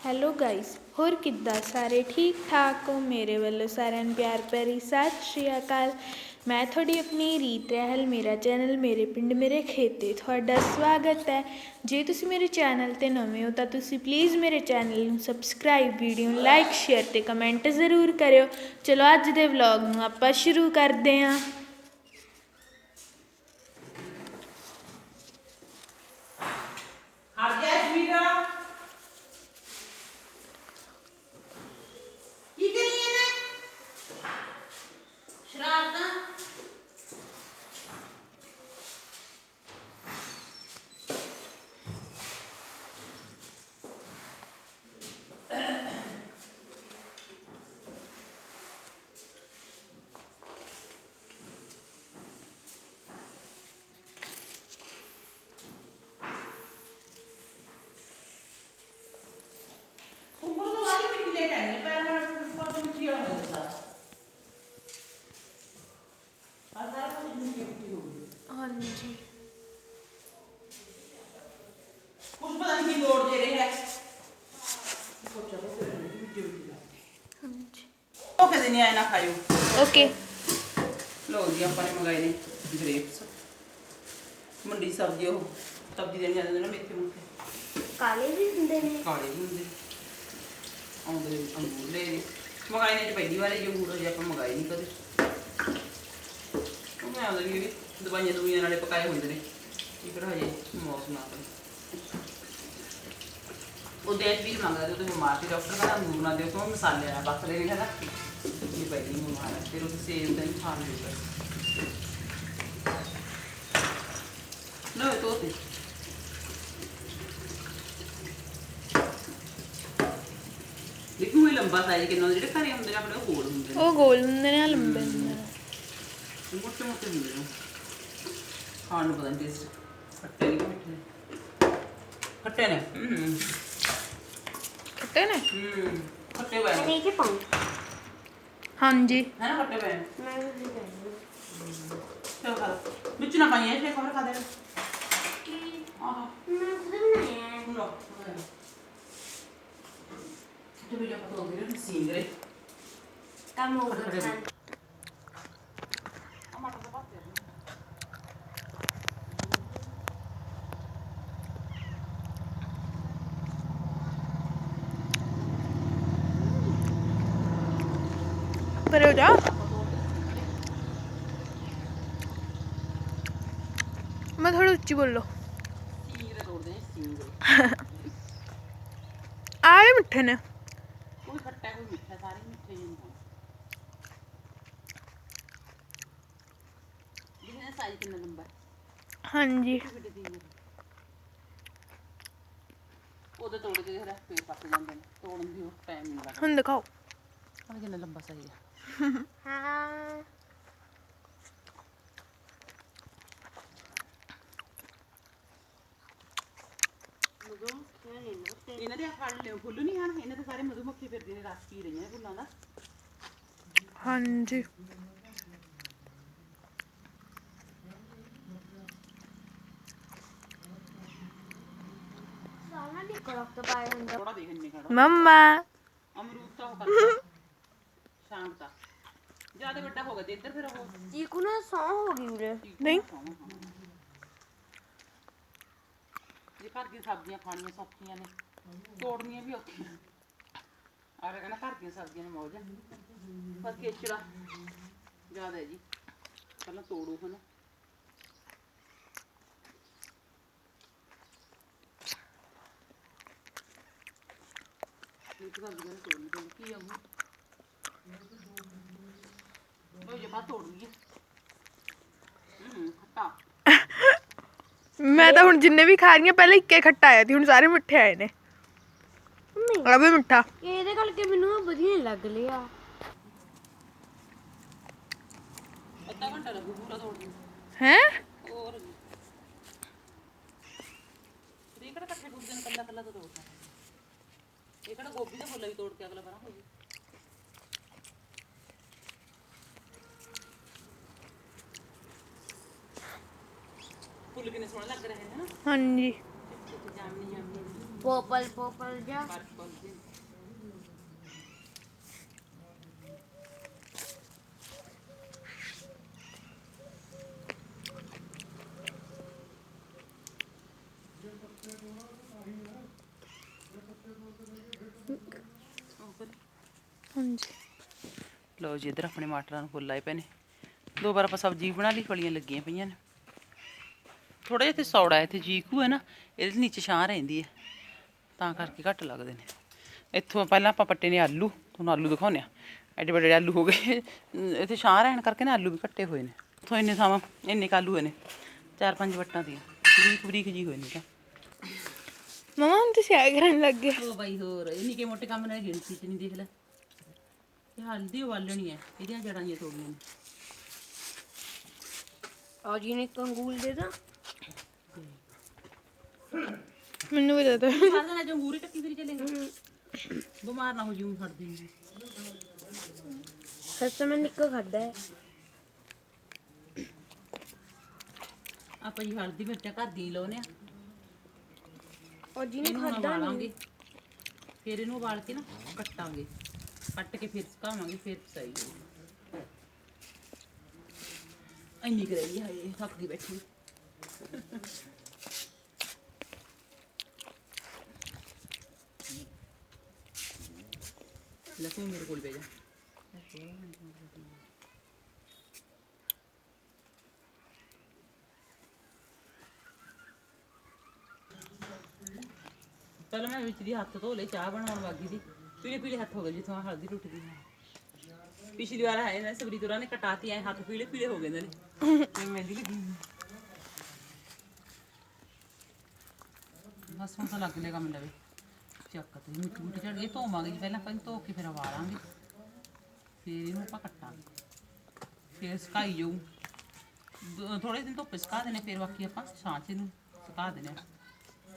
Hello guys ਹੋਰ ਕਿੱਦਾਂ? ਸਾਰੇ ਠੀਕ ਠਾਕ ਹੋ? ਮੇਰੇ ਵੱਲੋਂ ਸਾਰਿਆਂ ਨੂੰ ਪਿਆਰ ਭਰੀ ਸਤਿ ਸ਼੍ਰੀ ਅਕਾਲ। ਮੈਂ ਤੁਹਾਡੀ ਆਪਣੀ ਰੀਤ ਰਹਿਲ, ਮੇਰਾ ਚੈਨਲ ਮੇਰੇ ਪਿੰਡ, ਮੇਰੇ ਖੇਤੇ ਤੁਹਾਡਾ ਸਵਾਗਤ ਹੈ। ਜੇ ਤੁਸੀਂ ਮੇਰੇ ਚੈਨਲ ਤੇ ਨਵੇਂ ਹੋ ਤਾਂ ਤੁਸੀਂ ਪਲੀਜ਼ ਮੇਰੇ ਚੈਨਲ ਨੂੰ ਸਬਸਕ੍ਰਾਈਬ ਵੀਡੀਓ ਨੂੰ ਲਾਈਕ ਸ਼ੇਅਰ ਤੇ ਕਮੈਂਟ ਜ਼ਰੂਰ ਕਰਿਓ। ਚਲੋ, ਅੱਜ ਦੇ ਵਲੌਗ ਨੂੰ ਆਪਾਂ ਸ਼ੁਰੂ ਕਰਦੇ ਹਾਂ ਹਟ ਜਾ ਜਮੀਰਾ ਕੀ ਕਰੀ ਇਹਨੇ ਸ਼ਰਾਰਤਾਂ ਉੱਪਰ ਤੋਂ ਵਾਲੀ ਮਿੱਟੀ ਲੈ ਕੇ ਆਈ ਹੈ, ਪੈਰ ਨਾਲ ਉੱਪਰ ਤੋਂ ਮਿੱਟੀ ਆ ਗਿਆ ਸਾਰਾ ਆਹ ਸਾਰਾ ਕੁਝ ਮਿੱਟੀ ਮਿੱਟੀ ਹੋ ਗਈ ਹਾਂਜੀ ਕੁਝ ਪਤਾ ਨਹੀਂ ਕੀ ਲੋੜ ਦੇ ਰਿਹਾ ਹੈ ਸੋਚੋ ਫਿਰ ਮਿੱਟੀ ਮਿੱਟੀ ਦਾ ਹਾਂਜੀ ਉਹ ਨਹੀਂ ਆਇਆ ਨਾ ਖਾਇਓ। ਓਕੇ ਲੋ ਜੀ ਆਪਾਂ ਨੇ ਮੰਗਾਏ ਨੇ ਗ੍ਰੇਪਸ ਮੰਡੀ ਸਬਜ਼ੀ ਉਹ ਸਬਜ਼ੀ ਦੇਣ ਜਾਂਦੇ ਨੇ ਨਾ ਮੇਥੇ ਮੁੱਥੇ। ਕਾਲੇ ਵੀ ਹੁੰਦੇ ਨੇ। ਕਾਲੇ ਵੀ ਹੁੰਦੇ। ਆਉਂਦੇ ਨੇ ਅੰਗੂਰ ਲੈ ਨੇ ਮੰਗਾਏ ਨੇ ਅੱਜ ਪਹਿਲੀ ਵਾਰ ਇਹ ਅੰਗੂਰ ਜੇ ਆਪਾਂ ਮੰਗਾਏ ਨਹੀਂ ਕਦੇ। ਉਹ ਮੈਂ ਆਉਂਦਾ ਵੀ ਦਵਾਈਆਂ ਦਵਾਈਆਂ ਨਾਲੇ ਪਕਾਏ ਹੁੰਦੇ ਨੇ। ਇਹ ਫਿਰ ਹਜੇ ਮੌਸਮ ਆ ਗਿਆ। ਉਹ ਦੇਖ ਵੀ ਮੰਗਦਾ ਤੇ ਉਹਦੇ ਬਿਮਾਰ ਸੀ ਡਾਕਟਰ ਕਹਿੰਦਾ ਅੰਗੂਰ ਨਾ ਦਿਓ ਕਿਉਂ ਮਸਾਲੇ ਨਾਲ ਉਹ ਸੇਬ ਦਾ ਹੀ ਖਾਣ ਦੇ ਲੋ ਤੋ ਤੇ ਦੇਖੋ ਇਹ ਲੰਬਾ ਸਾਈਜ਼ ਕਿੰਨਾ ਹੁੰਦਾ, ਜਿਹੜੇ ਘਰੇ ਹੁੰਦੇ ਨੇ ਆਪਣੇ ਉਹ ਗੋਲ ਹੁੰਦੇ ਨੇ ਉਹ ਗੋਲ ਹੁੰਦੇ ਨੇ ਆਹ ਲੰਬੇ ਹੁੰਦੇ ਨੇ ਮੋਟੇ ਮੋਟੇ ਹੁੰਦੇ ਨੇ ਖਾਣ ਨੂੰ ਪਤਾ ਨਹੀਂ ਟੇਸਟ ਖੱਟੇ ਨਹੀਂ ਕਿ ਮਿੱਠੇ ਨੇ ਖੱਟੇ ਨੇ ਹੂੰ ਖੱਟੇ ਨੇ ਹੂੰ ਖੱਟੇ ਪਏ ਨੇ? ਅਰੇ ਕਿ ਪਾਉਂ ਹਾਂਜੀ ਹੈ ਨਾ ਖੱਟੇ ਪਏ ਨੇ ਮੈਂ ਵੀ ਕਹਿੰਦੀ ਚਲ ਖਾ ਲਓ। ਵਿੱਚ ਨਾ ਪਾਈਏ ਫੇਰ ਖਬਰ ਖਾ ਦੇਣਾ ਕਿ ਆਹ। ਮੈਂ ਖੁਦ ਬਣਾਇਆ ਹੈ। ਹੁਣ ਲੋ ਤੇ ਵੀ ਜਦ ਤੋਂ ਵੀਰੇ ਸੀਨ ਰੇ ਕੰਮ ਹੋ ਗਿਆ ਖੜੇ ਖਾਣ ਆ ਮਟਰ ਦਾ ਪਾਤੇ ਪਰੇ ਹੋ ਜਾ ਮੈਂ ਥੋੜਾ ਉੱਚੀ ਬੋਲੋ ਸੀਨ ਰੇ ਤੋੜਦੇ ਨੇ ਸੀਨ ਰੇ ਆਲੇ ਮਿੱਠੇ ਨੇ ਕੋਈ ਖੱਟਾ ਕੋਈ ਮਿੱਠਾ ਸਾਰੇ ਮਿੱਠੇ ਹੀ ਹੁੰਦੇ ਜਿਹਨੇ ਸਾਈਜ਼ ਕਿੰਨਾ ਲੰਬਾ ਹੈ ਹਾਂਜੀ ਕਿੱਡੇ ਦੀ ਉਹਦੇ ਤੋੜ ਕੇ ਰੱਖ ਕੇ ਪੱਕ ਜਾਂਦੇ ਨੇ ਤੋੜਨ ਦੀ ਉਹ ਟਾਈਮ ਨਹੀਂ ਲੱਗਦਾ ਹੁਣ ਦਿਖਾਓ ਹਾਂ ਕਿੰਨਾ ਲੰਬਾ ਸਾਈਜ਼ ਹੈ ਹਾਂ ਮਗਮ ਮੈਂ ਲੈ ਲਓ ਤੇ ਇਹਨਾਂ ਦੇ ਫਲ ਲਿਓ ਫੁੱਲ ਨਹੀਂ ਹਨ ਇਹਨਾਂ ਦੇ ਸਾਰੇ ਮਧੂਮੱਖੀ ਫਿਰਦੇ ਨੇ ਰਸ ਪੀ ਰਹੀਆਂ ਨੇ ਫੁੱਲਾਂ ਦਾ ਹਾਂਜੀ ਸਾਰਾ ਨਹੀਂ ਕੜਕ ਤੋਂ ਪਾਇਆ ਹੁੰਦਾ ਥੋੜਾ ਦੇਖ ਇੰਨੇ ਖੜਾ ਮੰਮਾ ਅਮਰੂਦ ਤਾਂ ਸ਼ਾਮ ਤੱਕ। ਜ਼ਿਆਦਾ ਵੱਡਾ ਹੋ ਗਿਆ ਤੇ ਇੱਧਰ ਫਿਰ ਉਹ ਚੀਕੂ ਨਾ ਸੌ ਹੋ ਗਈ ਉਰੇ। ਨਹੀਂ। ਜੇ ਘਰ ਦੀਆਂ ਸਬਜ਼ੀਆਂ ਖਾਣੀਆਂ ਸੌਖੀਆਂ ਨੇ। ਤੋੜਨੀਆਂ ਵੀ ਔਖੀਆਂ ਆਹ ਕਹਿੰਦਾ ਘਰ ਦੀਆਂ ਸਬਜ਼ੀਆਂ ਨੇ ਮੌਜ ਹੈ। ਪਰ ਕੇਚੜਾ ਜ਼ਿਆਦਾ ਹੈ ਜੀ। ਪਹਿਲਾਂ ਤੋੜੋ ਹਨਾ ਇੱਕ ਸਬਜ਼ੀ ਨੇ ਤੋੜਨੀ ਪੈਂਦੀ। ਕੀ ਆ ਉਹ ਮੈਂ ਤਾਂ ਹੁਣ ਜਿੰਨੇ ਵੀ ਖਾ ਰਹੀ ਹਾਂ ਪਹਿਲਾਂ ਇੱਕੇ ਖੱਟਾ ਆਇਆ ਸੀ ਹੁਣ ਸਾਰੇ ਮਿੱਠੇ ਆਏ ਨੇ। ਮੰਮੀ ਆ ਵੀ ਮਿੱਠਾ। ਇਹਦੇ ਕਰਕੇ ਮੈਨੂੰ ਆਹ ਵਧੀਆ ਨਹੀਂ ਲੱਗ ਲਿਆ ਅੱਧਾ ਘੰਟਾ ਲੱਗੂ ਪੂਰਾ ਤੋੜਨ ਨੂੰ। ਹੈ? ਹੋਰ ਇਹ ਕਿਹੜਾ ਇਕੱਠੇ ਦੂਜੇ ਨੂੰ ਕੱਲਾ ਕੱਲਾ ਤੋਂ ਤੋੜਦਾ ਇਹ ਕਿਹੜਾ ਗੋਭੀ ਦਾ ਫੁੱਲ ਵੀ ਤੋੜ ਕੇ ਅਗਲਾ ਬਣਾ ਹੋ ਜੀ ਫੁੱਲ ਕਿੰਨੇ ਸੋਹਣੇ ਲੱਗ ਰਹੇ ਨੇ ਨਾ। ਹਾਂਜੀ। ਜਾਮਨੀ ਜਾਮਨੀ ਪੋਪਲ ਪੋਪਲ ਜਾ। ਹਾਂਜੀ। ਲਓ ਜੀ ਇੱਧਰ ਆਪਣੇ ਮਟਰਾਂ ਨੂੰ ਫੁੱਲ ਆਏ ਪਏ ਨੇ। ਦੋ ਵਾਰ ਆਪਾਂ ਸਬਜ਼ੀ ਬਣਾ ਲਈ ਫਲੀਆਂ ਲੱਗੀਆਂ ਪਈਆਂ ਨੇ। ਥੋੜਾ ਜਿਹਾ ਤੇ ਸੌੜਾ ਹੈ ਤੇ ਜੀਕੂ ਹੈ ਨਾ ਇਹਦੇ ਨੀਚੇ ਛਾਂ ਰਹਿੰਦੀ ਹੈ। ਤਾਂ ਕਰਕੇ ਘੱਟ ਲੱਗਦੇ ਨੇ। ਇੱਥੋਂ ਪਹਿਲਾਂ ਆਪਾਂ ਪੱਟੇ ਨੇ ਆਲੂ ਤੁਹਾਨੂੰ ਆਲੂ ਦਿਖਾਉਂਦੇ ਆ ਐਡੇ ਵੱਡੇ ਆਲੂ ਹੋ ਗਏ। ਇੱਥੇ ਛਾਂ ਰਹਿਣ ਕਰਕੇ ਨਾ ਆਲੂ ਵੀ ਕੱਟੇ ਹੋਏ ਨੇ। ਇੱਥੋਂ ਇੰਨੇ ਥਾਵਾਂ ਇੰਨੇ ਕੁ ਆਲੂ ਹੋਏ ਨੇ। ਚਾਰ ਪੰਜ ਵੱਟਾਂ ਦੀਆਂ। ਬਰੀਕ ਬਰੀਕ ਜੀ ਹੋਏ ਨੇ ਤਾਂ। ਮਮਾ ਹੁਣ ਤੁਸੀਂ ਆ ਕਰਨ ਲੱਗ ਗਏ। ਉਹ ਬਾਈ ਹੋਰ ਇਹ ਨਿੱਕੇ ਮੋਟੇ ਕੰਮ ਨਾਲ ਗਿਣਤੀ ਚ ਨਹੀਂ ਦੇਖ ਲੈ। ਇਹ ਹਲਦੀ ਉਬਾਲਣੀ ਹੈ ਇਹਦੀਆਂ ਜੜਾਂ ਜਿਹੀਆਂ ਤੋੜਨੀਆਂ ਨੇ। ਆ ਜੀ ਨੇ ਕੰਗੂਲ ਦੇ ਦਾ ਮੈਨੂੰ ਵੀ ਦੇ ਟੱਕੀ ਫਿਰੀ ਚੱਲੇਗਾ ਬਿਮਾਰ ਨਾ ਹੋ ਜੂ ਦੇਂਗੇ ਸੱਚ ਮੈਂ ਨਿੱਕਾ ਖਾਦਾ ਹੈ। ਆਪਾਂ ਜੀ ਹਲਦੀ ਮਿਰਚਾਂ ਘਰ ਦੀ ਲਾਉਨੇ ਆ। ਆ ਜੀ ਨੇ ਇਹਨੂੰ ਹੁਣ ਖਾਦਾ ਉਬਾਲਾਂਗੇ। ਫਿਰ ਇਹਨੂੰ ਉਬਾਲ ਕੇ ਨਾ ਕੱਟਾਂਗੇ। ਕੱਟ ਕੇ ਫਿਰ ਸੁਕਾਵਾਂਗੇ ਫਿਰ ਸਹੀ ਹੋਊ। ਇੰਨੀ ਕਰਾਈ ਹਾਏ ਥੱਕ ਗਈ ਬੈਠੀ। ਲੈ ਤੂੰ ਮੇਰੇ ਕੋਲ ਬਹਿ ਜਾ ਮੈਂ ਵਿੱਚ ਦੀ ਹੱਥ ਧੋ ਲਏ ਚਾਹ ਬਣਾਉਣ ਲੱਗੀ ਸੀ। ਪੀਲੇ ਪੀਲੇ ਹੱਥ ਹੋ ਗਏ ਜਿੱਥੋਂ ਹਲਦੀ ਟੁੱਟਦੀ ਹੈ ਪਿਛਲੀ ਵਾਰ ਆਏ ਨਾ, ਸਬਰੀ ਤੁਰਾਂ ਨੇ ਕਟਾਤੀ, ਐ ਹੱਥ ਪੀਲੇ ਪੀਲੇ ਹੋ ਗਏ ਨੇ। ਤੇ ਮਹਿੰਦੀ ਲੱਗੀ ਬਸ ਹੁਣ ਤਾਂ ਲੱਗ ਲਿਆ ਕੰਮ ਲਵੇ ਚੱਕ ਤੇ ਮਿੱਟੀ ਮੁੱਟੀ ਚੜ ਗਈ ਧੋਵਾਂਗੇ ਜੀ ਪਹਿਲਾਂ ਪਹਿਲਾਂ ਧੋ ਕੇ ਫਿਰ ਉਬਾਲਾਂਗੇ। ਫਿਰ ਇਹਨੂੰ ਆਪਾਂ ਕੱਟਾਂਗੇ। ਫਿਰ ਸੁਕਾਈ ਜਾਊ। ਦ- ਥੋੜੇ ਦਿਨ ਧੁੱਪ 'ਚ ਸੁਕਾ ਦੇਣੇ ਫਿਰ ਬਾਕੀ ਆਪਾਂ ਛਾਂ 'ਚ ਇਹਨੂੰ ਸੁਕਾ ਦੇਣੇ ਆ।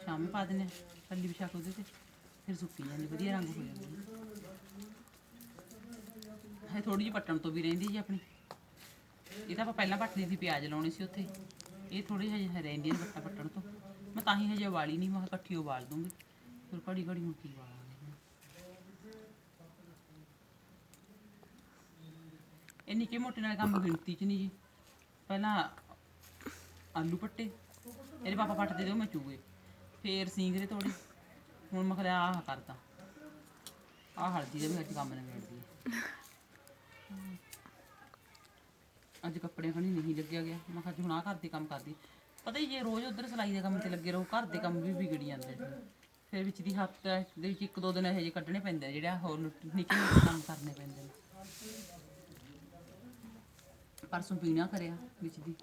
ਸ਼ਾਮੇ ਪਾ ਦੇਣੇ ਆ, ਥੱਲੀ ਵਿਛਾ ਕੇ ਉਹਦੇ ਤੇ ਫਿਰ ਸੁੱਕੀ ਜਾਂਦੀ ਵਧੀਆ ਰੰਗ ਹੋ ਜਾਂਦਾ ਹੈ। ਥੋੜੀ ਜਿਹੀ ਪੱਟਣ ਤੋਂ ਵੀ ਰਹਿੰਦੀ ਜੀ ਆਪਣੀ। ਇਹ ਤਾਂ ਆਪਾਂ ਪਹਿਲਾਂ ਪੱਟਦੀ ਸੀ ਪਿਆਜ਼ ਲਾਉਣੇ ਸੀ ਉੱਥੇ। ਇਹ ਥੋੜੀ ਹਜੇ ਰਹਿੰਦੀਆਂ ਨੇ ਪੱਟਾ ਪੱਟਣ ਤੋਂ। ਮੈਂ ਤਾਂ ਹੀ ਹਜੇ ਉਬਾਲੀ ਨਹੀਂ ਮੈਂ ਕਿਹਾ ਇਕੱਠੀ ਉਬਾਲ ਦੂੰਗੀ। ਫਿਰ ਘੜੀ ਘੜੀ ਹੁਣ ਕੀ ਉਬਾਲਾਂਗੇ ਇਹ ਨਿੱਕੇ ਮੋਟੇ ਨਾਲ ਕੰਮ ਗਿਣਤੀ ਚ ਨਹੀਂ ਜੀ। ਪਹਿਲਾਂ ਆਲੂ ਪੱਟੇ, ਇਹਦੇ ਪਾਪਾ ਪੱਟਦੇ ਦਿਓ ਮੈਂ ਚੂਗੇ ਫੇਰ ਸਿੰਗਰੇ ਤੋੜੀ, ਹੁਣ ਮੈਂ ਕਿਹਾ ਆਹ ਕਰਦਾ। ਆਹ ਹਲਦੀ ਦੇ ਵੀ ਅੱਜ ਕੰਮ ਨਿਬੇੜਦੀ ਹੈ ਅੱਜ ਕੱਪੜੇ ਖਣੀ ਨਹੀਂ ਲੱਗਿਆ ਗਿਆ। ਮੈਂ ਕਿਹਾ ਅੱਜ ਹੁਣ ਆਹ ਘਰ ਦੇ ਕੰਮ ਕਰਦੀ। ਪਤਾ ਹੀ ਜੇ ਰੋਜ਼ ਉਧਰ ਸਿਲਾਈ ਦੇ ਕੰਮ ਤੇ ਲੱਗੇ ਰਹੋ, ਘਰ ਦੇ ਕੰਮ ਵੀ ਵਿਗੜ ਜਾਂਦੇ ਨੇ। ਫਿਰ ਵਿੱਚ ਦੀ ਹੱਥ ਦੇ ਵਿੱਚ ਇੱਕ ਦੋ ਦਿਨ ਇਹੋ ਜਿਹੇ ਕੱਢਣੇ ਪੈਂਦੇ ਨੇ ਜਿਹੜਾ ਹੋਰ ਨਿੱਕੇ ਨਿੱਕੇ ਕੰਮ ਕਰਨੇ ਪੈਂਦੇ ਨੇ। ਪਰਸੋਂ ਪੀਣਾ ਕਰਿਆ ਵਿੱਚ ਦੀ।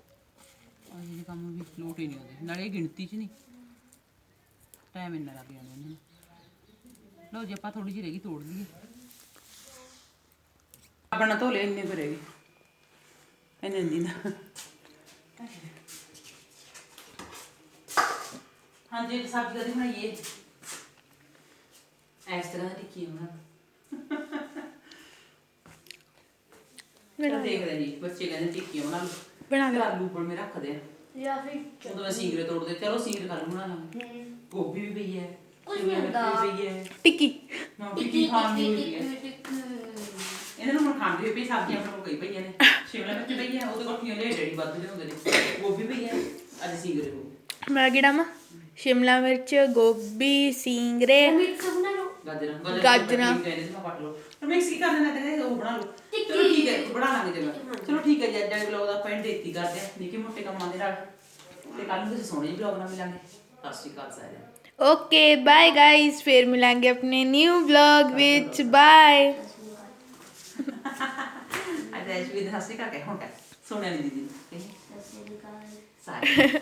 ਆਹ ਜਿਹੇ ਕੰਮ ਵੀ ਲੋਟ ਹੀ ਨਹੀਂ ਆਉਂਦੇ। ਨਾਲੇ ਇਹ ਗਿਣਤੀ 'ਚ ਨਹੀਂ। ਟਾਈਮ ਇੰਨਾ ਲੱਗ ਜਾਂਦਾ ਇਹਨਾਂ ਨੂੰ। ਲਓ ਜੇ, ਆਪਾਂ ਥੋੜੀ ਜਿਹੀ ਰਹਿ ਗਈ, ਤੋੜ ਲਈਏ। ਆਪਣਾ ਧੋ ਲੈ ਇੰਨੇ ਕਰੇਗੀ ਇੰਨੇ ਦੀ ਨਾ। ਹਾਂਜੀ ਇੱਕ ਸਬਜ਼ੀ ਕਦੀ ਬਣਾਈਏ ਇਸ ਤਰ੍ਹਾਂ ਦੀ ਕੀ ਬਣਾ ਮੈਂ ਦੇਖ ਰਹੀ ਜੀ ਬੱਚੇ ਕਹਿੰਦੇ ਟਿੱਕੀਆਂ ਬਣਾ ਲਓ ਬਣਾ ਲਓ ਆਲੂ ਉੱਪਰ ਮੈਂ ਰੱਖਦੇ ਆ ਜਾਂ ਫਿਰ ਉਦੋਂ ਮੈਂ ਸਿੰਗਰੇ ਤੋੜਦੇ ਚਲੋ ਸਿੰਗਰੇ ਕੱਲ ਬਣਾ ਲਾਂਗੇ ਗੋਭੀ ਵੀ ਪਈ ਹੈ ਸ਼ਿਮਲਾ ਮਿਰਚ ਹੁੰਦਾ। ਪਈ ਹੈ ਟਿੱਕੀ ਨਾ ਟਿੱਕੀ ਖਾਣ ਨੂੰ ਵੀ ਹੈ ਇਹਨਾਂ ਨੂੰ ਖਾਣ ਦੀ ਪਈ ਸਬਜ਼ੀਆਂ ਆਪਣੇ ਕੋਲ ਕਈ ਪਈਆਂ ਨੇ ਸ਼ਿਮਲਾ ਮਿਰਚ ਪਈ ਹੈ ਉਹਦੇ ਕੋਠੀਆਂ ਲੈ ਡੈਡੀ ਵੱਧ ਲਿਆਉਂਦੇ ਨੇ ਗੋਭੀ ਪਈ ਹੈ ਅੱਜ ਸਿੰਗਰੇ ਹੋ ਮੈਂ ਕਿਹੜਾ ਮਾ ਸ਼ਿਮਲਾ ਮਿਰਚ ਗੋਭੀ ਸਿੰਗਰੇ ਲਓ ਗਾਜਰਾਂ ਗਾਜਰਾਂ। ਕਹਿੰਦੇ ਸੀ ਮੈਂ ਕੱਟ ਲਓ ਪਰ ਮਿਕਸ ਕੀ ਕਰ ਦੇਣਾ ਕਹਿੰਦੇ ਉਹ ਬਣਾ ਲਓ ਚਲੋ ਠੀਕ ਹੈ ਬਣਾ ਲਾਂਗੇ ਚੰਗਾ ਚਲੋ ਠੀਕ ਹੈ ਜੀ ਅੱਜ ਦਾ ਵਲੌਗ ਦਾ ਪੈਂਡ ਦੇਤੀ ਕਰਦੇ ਆ ਨਿੱਕੇ ਮੋਟੇ ਕੰਮਾਂ ਦੇ ਨਾਲ ਤੇ ਕੱਲ ਨੂੰ ਤੁਸੀਂ ਸੋਹਣੇ ਜਿਹੇ ਵਲੌਗ ਨਾਲ ਮਿਲਾਂਗੇ ਸਤਿ ਸ਼੍ਰੀ ਅਕਾਲ ਸਾਰਿਆਂ ਨੂੰ ਓਕੇ ਬਾਏ ਗਾਇਸ ਫਿਰ ਮਿਲਾਂਗੇ ਆਪਣੇ ਨਿਊ ਵਲੌਗ ਵਿੱਚ ਬਾਏ ਅੱਜ ਐਸ਼ ਵੀ ਹੱਸੇ ਕਰਕੇ ਹੁਣ ਕਹਿ ਸੋਹਣਿਆ ਦੀ ਦੀਦੀ ਨੂੰ ਕਹੀ। ਸਤਿ ਸ਼੍ਰੀ ਅਕਾਲ ਸਾਰੇ ਸਾਰਿਆਂ ਨੂੰ